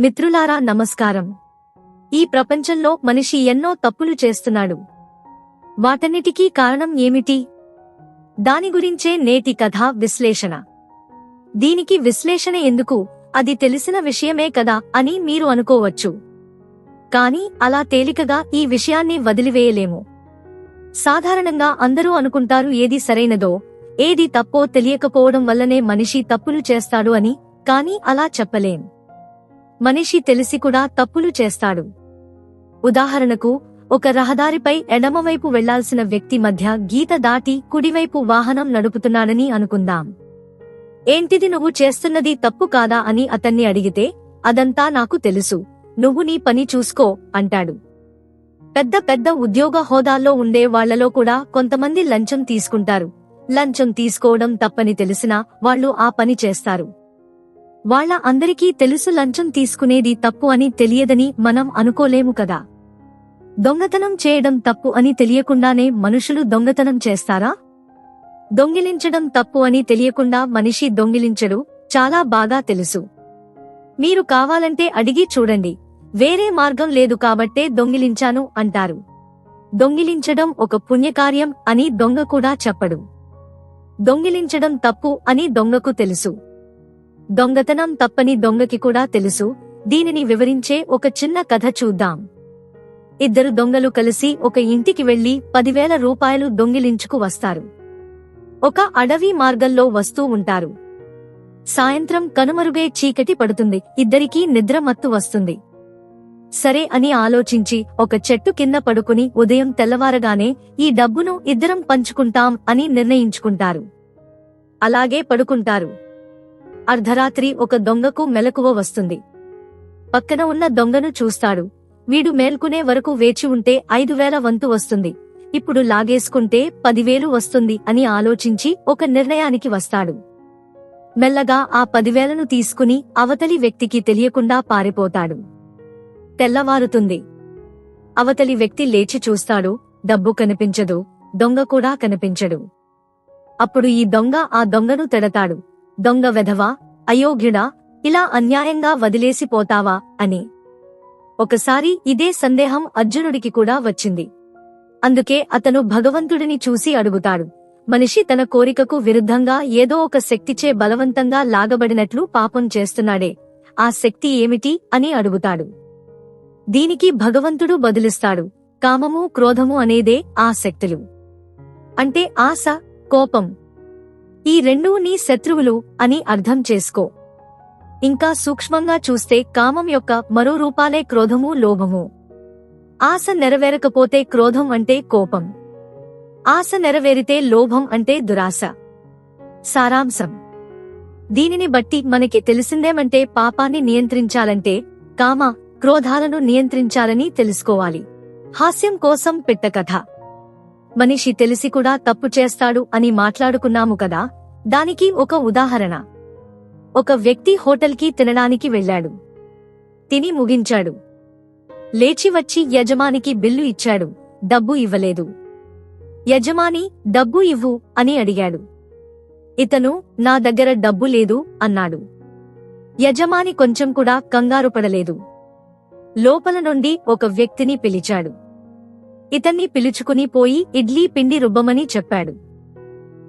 మిత్రులారా నమస్కారం. ఈ ప్రపంచంలో మనిషి ఎన్నో తప్పులు చేస్తున్నాడు. వాటన్నిటికీ కారణం ఏమిటి? దాని గురించే నేటి కథ విశ్లేషణ. దీనికి విశ్లేషణ ఎందుకు? అది తెలిసిన విషయమే కదా అని మీరు అనుకోవచ్చు. కాని అలా తేలికగా ఈ విషయాన్ని వదిలివేయలేము. సాధారణంగా అందరూ అనుకుంటారు ఏది సరైనదో ఏది తప్పో తెలియకపోవడం వల్లనే మనిషి తప్పులు చేస్తాడు అని కాని అలా చెప్పలేం. మనిషి తెలిసి కూడా తప్పులు చేస్తాడు. ఉదాహరణకు ఒక రహదారిపై ఎడమవైపు వెళ్ళాల్సిన వ్యక్తి మధ్య గీత దాటి కుడివైపు వాహనం నడుపుతున్నానని అనుకుందాం. ఏంటిది నువ్వు చేస్తున్నది తప్పు కాదా అని అతన్ని అడిగితే అదంతా నాకు తెలుసు. నువ్వు నీ పని చూసుకో అంటాడు. పెద్ద పెద్ద ఉద్యోగ హోదాల్లో ఉండే వాళ్ళలో కూడా కొంతమంది లంచం తీసుకుంటారు. లంచం తీసుకోవడం తప్పని తెలిసినా వాళ్ళు ఆ పని చేస్తారు. వాళ్ళ అందరికీ తెలుసు లంచం తీసుకునేది తప్పు అని తెలియదని మనం అనుకోలేము కదా. దొంగతనం చేయడం తప్పు అని తెలియకుండానే మనుషులు దొంగతనం చేస్తారా? దొంగిలించడం తప్పు అని తెలియకుండా మనిషి దొంగిలించడు చాలా బాగా తెలుసు. మీరు కావాలంటే అడిగి చూడండి వేరే మార్గం లేదు కాబట్టే దొంగిలించాను అంటారు. దొంగిలించడం ఒక పుణ్యకార్యం అని దొంగ కూడా చెప్పడు. దొంగిలించడం తప్పు అని దొంగకు తెలుసు. దొంగతనం తప్పని దొంగకి కూడా తెలుసు. దీనిని వివరించే ఒక చిన్న కథ చూద్దాం. ఇద్దరు దొంగలు కలిసి ఒక ఇంటికి వెళ్ళి పదివేల రూపాయలు దొంగిలించుకు వస్తారు. ఒక అడవి మార్గంలో వస్తూ ఉంటారు. సాయంత్రం కనుమరుగే చీకటి పడుతుంది. ఇద్దరికీ నిద్ర మత్తు వస్తుంది. సరే అని ఆలోచించి ఒక చెట్టు కింద పడుకుని ఉదయం తెల్లవారగానే ఈ డబ్బును ఇద్దరం పంచుకుంటాం అని నిర్ణయించుకుంటారు. అలాగే పడుకుంటారు. అర్ధరాత్రి ఒక దొంగకు మెలకువ వస్తుంది. పక్కన ఉన్న దొంగను చూస్తాడు. వీడు మేల్కునే వరకు వేచి ఉంటే ఐదు వేల వంతు వస్తుంది. ఇప్పుడు లాగేసుకుంటే పదివేలు వస్తుంది అని ఆలోచించి ఒక నిర్ణయానికి వస్తాడు. మెల్లగా ఆ పదివేలను తీసుకుని అవతలి వ్యక్తికి తెలియకుండా పారిపోతాడు. తెల్లవారుతుంది. అవతలి వ్యక్తి లేచి చూస్తాడు. డబ్బు కనిపించదు. దొంగ కూడా కనిపించడు. అప్పుడు ఈ దొంగ ఆ దొంగను తెడతాడు. దొంగ వెధవా అయోగ్యుడా ఇలా అన్యాయంగా వదిలేసిపోతావా అని. ఒకసారి ఇదే సందేహం అర్జునుడికి కూడా వచ్చింది. అందుకే అతను భగవంతుడిని చూసి అడుగుతాడు. మనిషి తన కోరికకు విరుద్ధంగా ఏదో ఒక శక్తిచే బలవంతంగా లాగబడినట్లు పాపం చేస్తున్నాడే. ఆ శక్తి ఏమిటి? అని అడుగుతాడు. దీనికి భగవంతుడు బదులిస్తాడు. కామము క్రోధము అనేదే ఆ శక్తులు. అంటే ఆశ కోపం. ఈ రెండూ నీ శత్రువులు అని అర్థం చేసుకో. ఇంకా సూక్ష్మంగా చూస్తే కామం యొక్క మరో రూపాలే క్రోధము లోభము. ఆశ నెరవేరకపోతే క్రోధం అంటే కోపం. ఆశ నెరవేరితే లోభం అంటే దురాశ. సారాంశం. దీనిని బట్టి మనకి తెలిసిందేమంటే పాపాన్ని నియంత్రించాలంటే కామ క్రోధాలను నియంత్రించాలని తెలుసుకోవాలి. హాస్యం కోసం పిట్టకథ. మనిషి తెలిసి కూడా తప్పు చేస్తాడు అని మాట్లాడుకున్నాము కదా? దానికి ఒక ఉదాహరణ. ఒక వ్యక్తి హోటల్కి తినడానికి వెళ్ళాడు. తిని ముగించాడు. లేచి వచ్చి యజమానికి బిల్లు ఇచ్చాడు. డబ్బు ఇవ్వలేదు. యజమాని డబ్బు ఇవ్వు అని అడిగాడు. ఇతను నా దగ్గర డబ్బు లేదు అన్నాడు. యజమాని కొంచెం కూడా కంగారు పడలేదు. లోపల నుండి ఒక వ్యక్తిని పిలిచాడు. ఇతన్ని పిలుచుకుని పోయి ఇడ్లీ పిండి రుబ్బమని చెప్పాడు.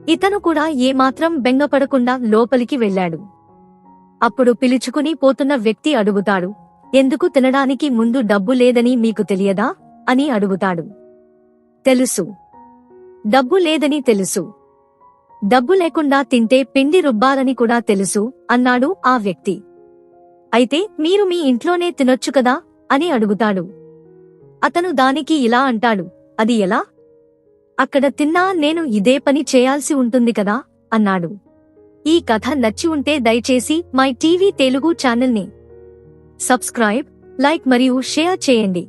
ఇతను కూడా ఏమాత్రం బెంగపడకుండా లోపలికి వెళ్ళాడు. అప్పుడు పిలుచుకుని పోతున్న వ్యక్తి అడుగుతాడు ఎందుకు తినడానికి ముందు డబ్బు లేదని మీకు తెలియదా? అని అడుగుతాడు. తెలుసు. డబ్బు లేదని తెలుసు. డబ్బు లేకుండా తింటే పిండి రుబ్బాలని కూడా తెలుసు అన్నాడు ఆ వ్యక్తి. అయితే మీరు మీ ఇంట్లోనే తినొచ్చు కదా? అని అడుగుతాడు. అతను దానికి ఇలా అంటాడు అది ఎలా? అక్కడ తిన్నా నేను ఇదే పని చేయాల్సి ఉంటుంది కదా? అన్నాడు. ఈ కథ నచ్చి ఉంటే దయచేసి మై టీవీ తెలుగు ఛానల్ని సబ్స్క్రైబ్ లైక్ మరియు షేర్ చేయండి.